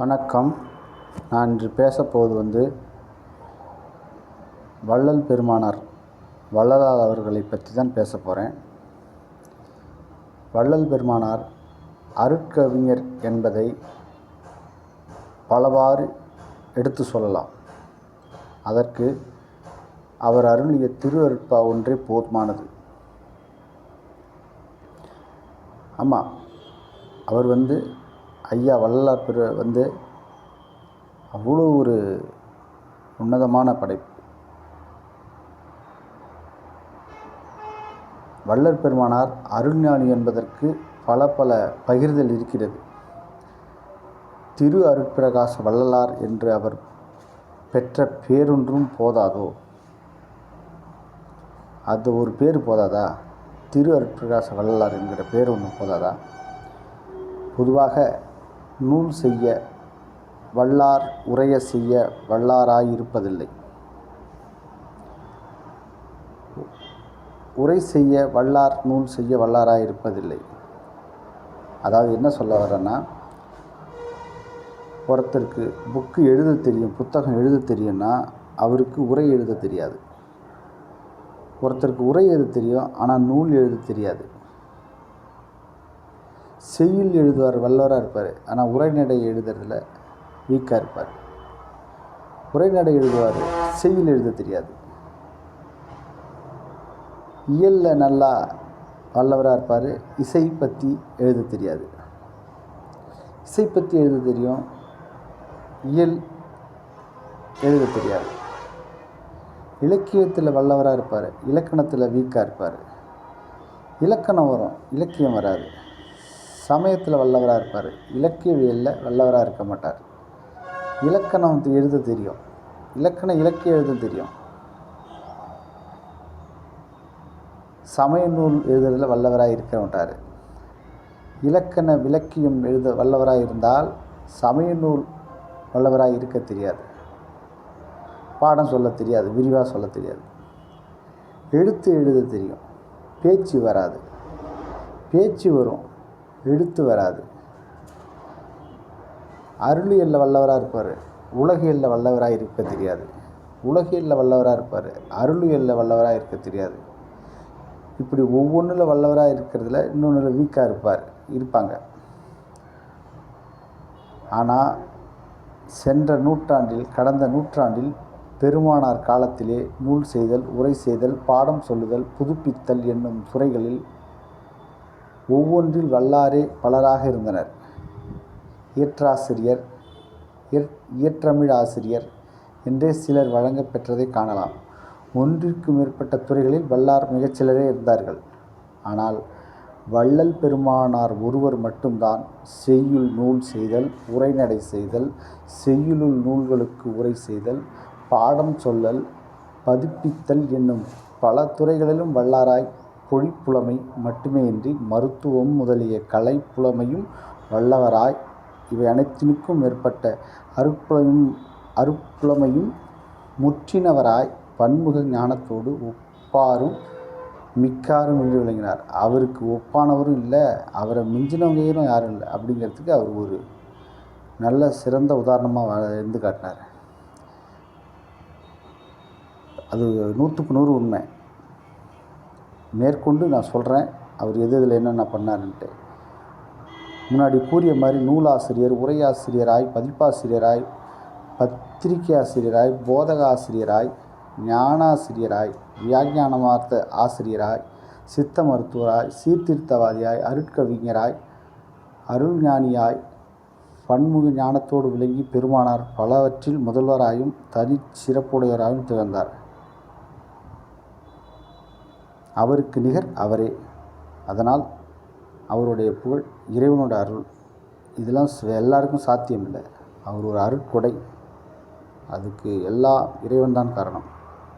வணக்கம். நான் இன்று பேசப்போவது வந்து வள்ளல் பெருமானார் வள்ளலார் அவர்களை பற்றி தான் பேச போகிறேன் வள்ளல் பெருமானார் அருட்கவிஞர் என்பதை பலவாறு எடுத்து சொல்லலாம். அதற்கு அவர் அருளிய திருவருட்பா ஒன்றே போதுமானது. ஆமாம் அவர் வந்து ஐயா வள்ளலார் பெரு வந்து அவ்வளோ ஒரு உன்னதமான படைப்பு. வள்ளற் பெருமானார் அருள்ஞானி என்பதற்கு பல பல பகிர்தல் இருக்கிறது. திரு அருட்பிரகாச வள்ளலார் என்று அவர் பெற்ற பேரொன்றும் போதாதோ? அது ஒரு பேர் போதாதா? திரு அருட்பிரகாச வள்ளலார் என்கிற பேர் ஒன்று போதாதா? பொதுவாக நூல் செய்ய வல்லார் உரைய செய்ய வல்லாராய் இருப்பதில்லை உரை செய்ய வல்லார் நூல் செய்ய வல்லாராய் இருப்பதில்லை அதாவது என்ன சொல்ல வரேன்னா ஒருத்தருக்கு புக்கு எழுத தெரியும் புத்தகம் எழுத தெரியும்னா அவருக்கு உரை எழுத தெரியாது. ஒருத்தருக்கு உரை எழுத தெரியும் ஆனால் நூல் எழுத தெரியாது. செய்யுள் எழுதுவார் வல்லவராக இருப்பார். ஆனால் உரைநடை எழுதுறதுல வீக்காக இருப்பார். உரைநடை எழுதுவார் செய்யுள் எழுத தெரியாது. இயலில் நல்லா வல்லவராக இருப்பார் இசை பற்றி எழுத தெரியாது. இசை பற்றி எழுத தெரியும் இயல் எழுத தெரியாது. இலக்கியத்தில் வல்லவராக இருப்பார் இலக்கணத்தில் வீக்காக இருப்பார். இலக்கணம் வரும் இலக்கியம் வராது. சமயத்தில் வல்லவராக இருப்பார். இலக்கியவியலில் வல்லவராக இருக்க மாட்டார். இலக்கணம் எழுத தெரியும். இலக்கணம் இலக்கியம் எழுத தெரியும். சமய நூல் எழுதுறதில் வல்லவராக இருக்க மாட்டார். இலக்கண விலக்கியம் எழுத வல்லவராக இருந்தால் சமய நூல் வல்லவராக இருக்க தெரியாது. பாடம் சொல்ல தெரியாது. விரிவாக சொல்ல தெரியாது. எழுத்து எழுத தெரியும். பேச்சு வராது. பேச்சு வரும். இழுத்து வராது. அருளியலில் வல்லவராக இருப்பார். உலகியலில் வல்லவராக இருக்க தெரியாது. உலகியலில் வல்லவராக இருப்பார். அருளியலில் வல்லவராக இருக்க தெரியாது. இப்படி ஒவ்வொன்றில் வல்லவராக இருக்கிறதுல இன்னொன்றில் வீக்காக இருப்பார் இருப்பாங்க. ஆனால் சென்ற நூற்றாண்டில் கடந்த நூற்றாண்டில் பெருமானார் காலத்திலே நூல் செய்தல் உரை செய்தல் பாடம் சொல்லுதல் புதுப்பித்தல் என்னும் துறைகளில் ஒவ்வொன்றில் வல்லாரே பலராக இருந்தனர். இயற்றாசிரியர் இயற்றமிழ் ஆசிரியர் என்றே சிலர் வழங்க பெற்றதை காணலாம். ஒன்றிற்கு மேற்பட்ட துறைகளில் வல்லார் மிகச்சிலரே இருந்தார்கள். ஆனால் வள்ளல் பெருமானார் ஒருவர் மட்டும்தான் செய்யுள் நூல் செய்தல் உரைநடை செய்தல் செய்யுளுள் நூல்களுக்கு உரை செய்தல் பாடம் சொல்லல் பதிப்பித்தல் என்னும் பல துறைகளிலும் வல்லாராய் பொழிப்புலமை மட்டுமேயின்றி மருத்துவம் முதலிய கலைப்புலமையும் வல்லவராய். இவை அனைத்தினுக்கும் மேற்பட்ட அருப்புலமையும் அருட்புலமையும் முற்றினவராய் பன்முக ஞானத்தோடு ஒப்பாரும் மிக்காரும் என்று விளங்கினார். அவருக்கு ஒப்பானவரும் இல்லை அவரை மிஞ்சினவங்களும் யாரும் இல்லை அப்படிங்கிறதுக்கு அவர் ஒரு நல்ல சிறந்த உதாரணமாக இருந்து காட்டினார். அது நூற்றுக்கு நூறு உண்மை. மேற்கொண்டு நான் சொல்கிறேன் அவர் எது இதில் என்னென்ன பண்ணாருன்ட்டு. முன்னாடி கூறிய மாதிரி நூலாசிரியர் உரையாசிரியராய் பதிப்பாசிரியராய் பத்திரிகை ஆசிரியராய் போதக ஆசிரியராய் ஞானாசிரியராய் வியாக்கியானமார்த்த ஆசிரியராய் சித்த மருத்துவராய் சீர்திருத்தவாதியாய் அருட்கவிஞராய் அருள்ஞானியாய் பன்முக ஞானத்தோடு விளங்கி பெருமானார் பலவற்றில் முதல்வராயும் தனிச்சிறப்புடையவராயும் திகழ்ந்தார். அவருக்கு நிகர் அவரே. அதனால் அவருடைய புகழ் இறைவனோட அருள். இதெல்லாம் எல்லாருக்கும் சாத்தியம் இல்லை அவர் ஒரு அருட்கொடை. அதுக்கு எல்லா இறைவன் தான் காரணம்.